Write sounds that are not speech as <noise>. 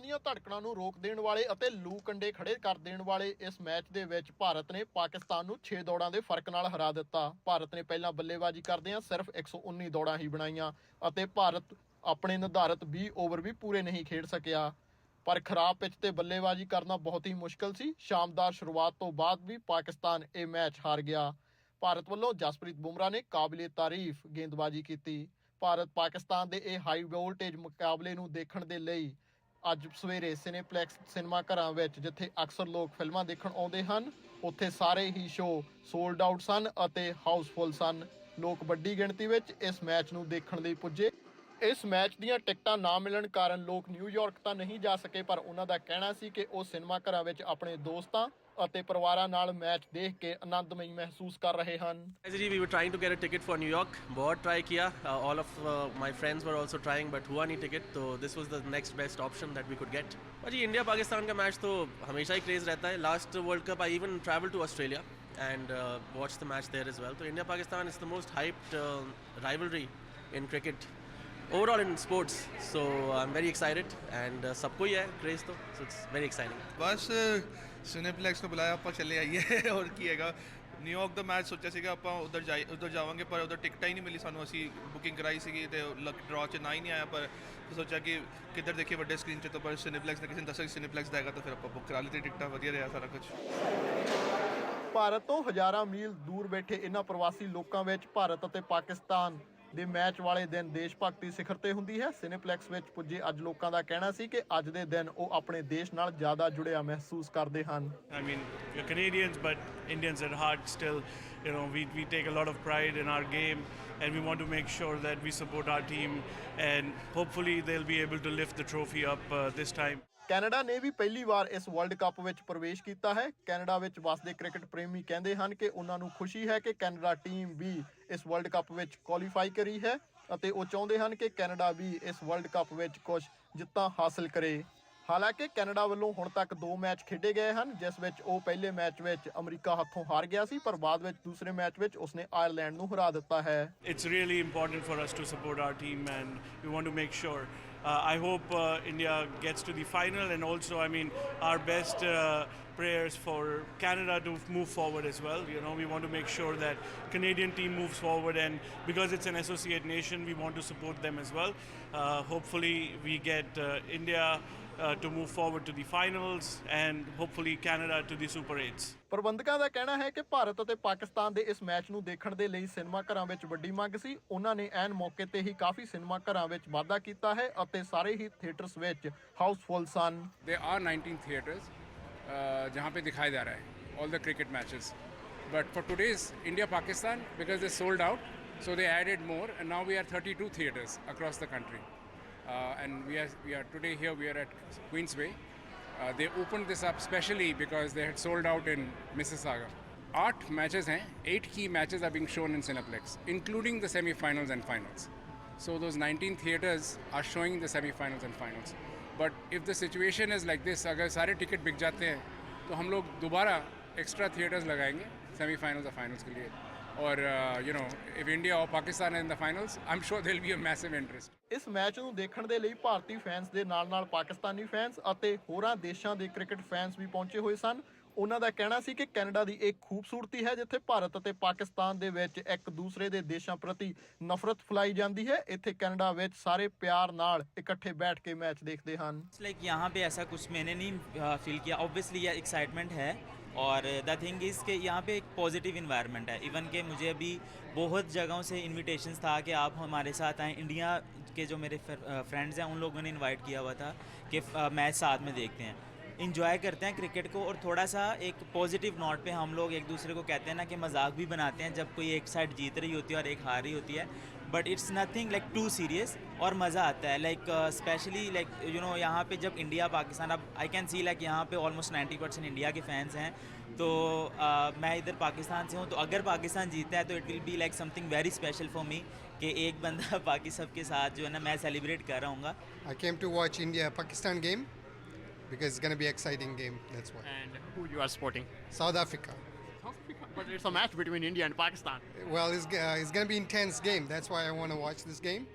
ਦਿਲਾਂ ਦੀਆਂ ਧੜਕਣਾਂ ਨੂੰ ਰੋਕ ਦੇਣ ਵਾਲੇ ਅਤੇ ਲੂ ਕੰਡੇ ਖੜੇ ਕਰ ਦੇਣ ਵਾਲੇ ਇਸ ਮੈਚ ਦੇ ਵਿੱਚ ਭਾਰਤ ਨੇ ਪਾਕਿਸਤਾਨ ਨੂੰ 6 ਦੌੜਾਂ ਦੇ ਫਰਕ ਨਾਲ ਹਰਾ ਦਿੱਤਾ ਭਾਰਤ ਨੇ ਪਹਿਲਾਂ ਬੱਲੇਬਾਜ਼ੀ ਕਰਦਿਆਂ ਸਿਰਫ 119 ਦੌੜਾਂ ਹੀ ਬਣਾਈਆਂ ਅਤੇ ਭਾਰਤ ਆਪਣੇ ਨਿਰਧਾਰਤ 20 ਓਵਰ ਵੀ ਪੂਰੇ ਨਹੀਂ ਖੇਡ ਸਕਿਆ ਪਰ ਖਰਾਬ ਪਿੱਚ ਤੇ ਬੱਲੇਬਾਜ਼ੀ ਕਰਨਾ ਬਹੁਤ ਹੀ ਮੁਸ਼ਕਲ ਸੀ ਸ਼ਾਨਦਾਰ ਸ਼ੁਰੂਆਤ ਤੋਂ ਬਾਅਦ ਵੀ ਪਾਕਿਸਤਾਨ ਇਹ ਮੈਚ ਹਾਰ ਗਿਆ ਭਾਰਤ ਵੱਲੋਂ ਜਸਪ੍ਰੀਤ ਬੁਮਰਾ ਨੇ ਕਾਬਲੇ ਤਾਰੀਫ ਗੇਂਦਬਾਜ਼ੀ ਕੀਤੀ ਭਾਰਤ ਪਾਕਿਸਤਾਨ ਦੇ ਇਹ ਹਾਈ ਵੋਲਟੇਜ ਮੁਕਾਬਲੇ ਨੂੰ ਦੇਖਣ ਦੇ ਲਈ ਅੱਜ ਸਵੇਰੇ ਸਿਨੇਪਲੈਕਸ ਸਿਨੇਮਾ ਘਰਾਂ ਵਿੱਚ ਜਿੱਥੇ ਅਕਸਰ ਲੋਕ ਫਿਲਮਾਂ ਦੇਖਣ ਆਉਂਦੇ ਹਨ ਉੱਥੇ ਸਾਰੇ ਹੀ ਸ਼ੋਅ ਸੋਲਡ ਆਊਟ ਸਨ ਅਤੇ ਹਾਊਸਫੁੱਲ ਸਨ ਲੋਕ ਵੱਡੀ ਗਿਣਤੀ ਵਿੱਚ ਇਸ ਮੈਚ ਨੂੰ ਦੇਖਣ ਲਈ ਪੁੱਜੇ ਇਸ ਮੈਚ ਦੀਆਂ ਟਿਕਟਾਂ ਨਾ ਮਿਲਣ ਕਾਰਨ ਲੋਕ ਨਿਊਯਾਰਕ ਤਾਂ ਨਹੀਂ ਜਾ ਸਕੇ ਪਰ ਉਹਨਾਂ ਦਾ ਕਹਿਣਾ ਸੀ ਕਿ ਉਹ ਸਿਨੇਮਾ ਘਰਾਂ ਵਿੱਚ ਆਪਣੇ ਦੋਸਤਾਂ ਅਤੇ ਪਰਿਵਾਰਾਂ ਨਾਲ ਮੈਚ ਦੇਖ ਕੇ ਆਨੰਦਮਈ ਮਹਿਸੂਸ ਕਰ ਰਹੇ ਹਨ ਜੀ we were trying to get a ticket for New York ਬਹੁਤ ਟਰਾਈ ਕੀਆ all of my friends were also trying but हुआ नहीं टिकट तो this was the next best option that we could get और जी इंडिया पाकिस्तान का मैच तो हमेशा ही क्रेज रहता है last world cup I even travel to Australia and watch the match there is well तो India Pakistan is the most hyped rivalry in cricket overall in sports so I am very excited and सबको ही है craze तो so it's very exciting बस uh... Cineplex ਨੂੰ ਬੁਲਾਇਆ ਆਪਾਂ ਚੱਲੇ ਆਈਏ ਹੋਰ ਕੀ ਹੈਗਾ ਨਿਊਯਾਰਕ ਦਾ ਮੈਚ ਸੋਚਿਆ ਸੀਗਾ ਆਪਾਂ ਉਧਰ ਜਾਈ ਉਧਰ ਜਾਵਾਂਗੇ ਪਰ ਉਧਰ ਟਿਕਟਾਂ ਹੀ ਨਹੀਂ ਮਿਲੀ ਸਾਨੂੰ ਅਸੀਂ ਬੁਕਿੰਗ ਕਰਾਈ ਸੀਗੀ ਤੇ ਲੱਕ ਡਰਾ ਚ ਨਾ ਹੀ ਨਹੀਂ ਆਇਆ ਪਰ ਸੋਚਿਆ ਕਿ ਕਿੱਧਰ ਦੇਖੀਏ ਵੱਡੇ ਸਕਰੀਨ 'ਚ ਤਾਂ ਪਰ ਸਿਨੇਪਲੈਕਸ ਨੇ ਕਿਸੇ ਨੇ ਦੱਸਿਆ ਸਿਨੇਪਲੈਕਸ ਦਾ ਹੈਗਾ ਤਾਂ ਫਿਰ ਆਪਾਂ ਬੁੱਕ ਕਰਾ ਲਈ ਤੇ ਟਿਕਟਾਂ ਵਧੀਆ ਰਿਹਾ ਸਾਰਾ ਕੁਝ ਭਾਰਤ ਤੋਂ ਹਜ਼ਾਰਾਂ ਮੀਲ ਦੂਰ ਬੈਠੇ ਇਹਨਾਂ ਪ੍ਰਵਾਸੀ ਲੋਕਾਂ ਵਿੱਚ ਭਾਰਤ ਅਤੇ ਪਾਕਿਸਤਾਨ ਦੇ ਮੈਚ ਵਾਲੇ ਦਿਨ ਦੇਸ਼ ਭਗਤੀ ਸਿਖਰ ਤੇ ਹੁੰਦੀ ਹੈ ਸਿਨੇਪਲੈਕਸ ਵਿੱਚ ਪੁੱਜੇ ਅੱਜ ਲੋਕਾਂ ਦਾ ਕਹਿਣਾ ਸੀ ਕਿ ਅੱਜ ਦੇ ਦਿਨ ਉਹ ਆਪਣੇ ਦੇਸ਼ ਨਾਲ ਜ਼ਿਆਦਾ ਜੁੜਿਆ ਮਹਿਸੂਸ ਕਰਦੇ ਹਨ I mean you Canadians but Indians at heart still you know we we take a lot of pride in our game and we want to make sure that we support our team and hopefully they will be able to lift the trophy up this time Canada ਨੇ ਵੀ ਪਹਿਲੀ ਵਾਰ ਇਸ world cup ਵਿੱਚ ਪ੍ਰਵੇਸ਼ ਕੀਤਾ ਹੈ Canada ਵਿੱਚ ਵਸਦੇ ਕ੍ਰਿਕਟ ਪ੍ਰੇਮੀ ਕਹਿੰਦੇ ਹਨ ਕਿ ਉਹਨਾਂ ਨੂੰ ਖੁਸ਼ੀ ਹੈ ਕਿ ਕੈਨੇਡਾ ਟੀਮ ਵੀ ਇਸ ਵਰਲਡ ਕੱਪ ਵਿੱਚ ਕੁਆਲੀਫਾਈ ਕਰੀ ਹੈ ਅਤੇ ਉਹ ਚਾਹੁੰਦੇ ਹਨ ਕਿ ਕੈਨੇਡਾ ਵੀ ਇਸ ਵਰਲਡ ਕੱਪ ਵਿੱਚ ਕੁਝ ਜਿੱਤਾਂ ਹਾਸਲ ਕਰੇ ਹਾਲਾਂਕਿ ਕੈਨੇਡਾ ਵੱਲੋਂ ਹੁਣ ਤੱਕ 2 ਮੈਚ ਖੇਡੇ ਗਏ ਹਨ ਜਿਸ ਵਿੱਚ ਉਹ ਪਹਿਲੇ ਮੈਚ ਵਿੱਚ ਅਮਰੀਕਾ ਹੱਥੋਂ ਹਾਰ ਗਿਆ ਸੀ ਪਰ ਬਾਅਦ ਵਿੱਚ ਦੂਸਰੇ ਮੈਚ ਵਿੱਚ ਉਸਨੇ ਆਇਰਲੈਂਡ ਨੂੰ ਹਰਾ ਦਿੱਤਾ ਹੈ it's really important for us to support our team and we want to make sure I hope India gets to the final and also I mean our best prayers for Canada to move forward as well you know we want to make sure that Canadian team moves forward and because it's an associate nation we want to support them as well hopefully we get India Uh, to move forward to the finals and hopefully Canada to the Super 8s. ਪ੍ਰਬੰਧਕਾਂ ਦਾ ਕਹਿਣਾ ਹੈ ਕਿ ਭਾਰਤ ਅਤੇ ਪਾਕਿਸਤਾਨ ਦੇ ਇਸ ਮੈਚ ਨੂੰ ਦੇਖਣ ਦੇ ਲਈ ਸਿਨੇਮਾ ਘਰਾਂ ਵਿੱਚ ਵੱਡੀ ਮੰਗ ਸੀ ਉਹਨਾਂ ਨੇ ਐਨ ਮੌਕੇ ਤੇ ਹੀ ਕਾਫੀ ਸਿਨੇਮਾ ਘਰਾਂ ਵਿੱਚ ਵਾਅਦਾ ਕੀਤਾ ਹੈ ਅਤੇ ਸਾਰੇ ਹੀ ਥੀਏਟਰਸ ਵਿੱਚ housefull son they are 19 theatres ਜਹਾਂ ਪੇ ਦਿਖਾਇਆ ਜਾ ਰਹਾ ਹੈ all the cricket matches but for today's India Pakistan because they sold out so they added more and now we are 32 theatres across the country Uh, and we are, we are today here, we are at Queensway. Uh, they opened this up specially because they had sold out in Mississauga. Eight matches hain, eight key matches are being shown in Cineplex, including the semi-finals and finals. So those 19 theaters are showing the semi-finals and finals. But if the situation is like this, अगर सारे ticket बिक जाते हैं, तो हम लोग दोबारा extra theaters लगाएंगे semi-finals और finals के लिए. ਔਰ you know if India or Pakistan in are finals I am sure they'll be a massive interest ਇਸ ਮੈਚ ਨੂੰ ਦੇਖਣ ਦੇ ਲਈ ਭਾਰਤੀ ਫੈਨਸ ਦੇ ਨਾਲ-ਨਾਲ ਪਾਕਿਸਤਾਨੀ ਫੈਨਸ ਅਤੇ ਹੋਰਾਂ ਦੇਸ਼ਾਂ ਦੇ ਕ੍ਰਿਕਟ ਫੈਨਸ ਵੀ ਪਹੁੰਚੇ ਹੋਏ ਸਨ। ਉਹਨਾਂ ਦਾ ਕਹਿਣਾ ਸੀ ਕਿ ਕੈਨੇਡਾ ਦੀ ਇੱਕ ਖੂਬਸੂਰਤੀ ਹੈ ਜਿੱਥੇ ਭਾਰਤ ਅਤੇ ਪਾਕਿਸਤਾਨ ਦੇ ਵਿੱਚ ਇੱਕ ਦੂਸਰੇ ਦੇ ਦੇਸ਼ਾਂ ਪ੍ਰਤੀ ਨਫ਼ਰਤ ਫਲਾਈ ਜਾਂਦੀ ਹੈ ਇੱਥੇ ਕੈਨੇਡਾ ਵਿੱਚ ਸਾਰੇ ਪਿਆਰ ਨਾਲ ਇਕੱਠੇ ਬੈਠ ਕੇ ਮੈਚ ਦੇਖਦੇ ਹਨ। ਲਾਈਕ ਯਹਾਂ ਪੇ ਐਸਾ ਕੁਝ ਮੈਨੇ ਨਹੀਂ ਫੀਲ ਕੀਤਾ ਆਬਵੀਅਸਲੀ ਇਹ ਐਕਸਾਈਟਮੈਂਟ ਹੈ और द थिंग इज़ कि यहाँ पे एक पॉजिटिव इन्वायरमेंट है इवन के मुझे अभी बहुत जगहों से इनविटेशन था कि आप हमारे साथ आएँ इंडिया के जो मेरे फ्रेंड्स हैं उन लोगों ने इन्वाइट किया हुआ था कि मैच साथ में देखते हैं इन्जॉय करते हैं क्रिकेट को और थोड़ा सा एक पॉजिटिव नोट पे हम लोग एक दूसरे को कहते हैं ना कि मजाक भी बनाते हैं जब कोई एक साइड जीत रही होती है और एक हार रही होती है but it's nothing like too serious और मज़ा आता है like specially like you know यहाँ पे जब इंडिया पाकिस्तान अब आई कैन सी लाइक यहाँ पे ऑलमोस्ट नाइन्टी परसेंट इंडिया के फैंस हैं तो uh, मैं इधर पाकिस्तान से हूँ तो अगर पाकिस्तान जीतता है तो it will be like something very special for me कि एक बंदा <laughs> बाकी सब के साथ जो है ना मैं सेलिब्रेट कर रहा हूँ I came to watch India Pakistan game because it's going to be exciting but it's a match between India and Pakistan. Well, it's, uh, it's going to be intense game. That's why I want to watch this game.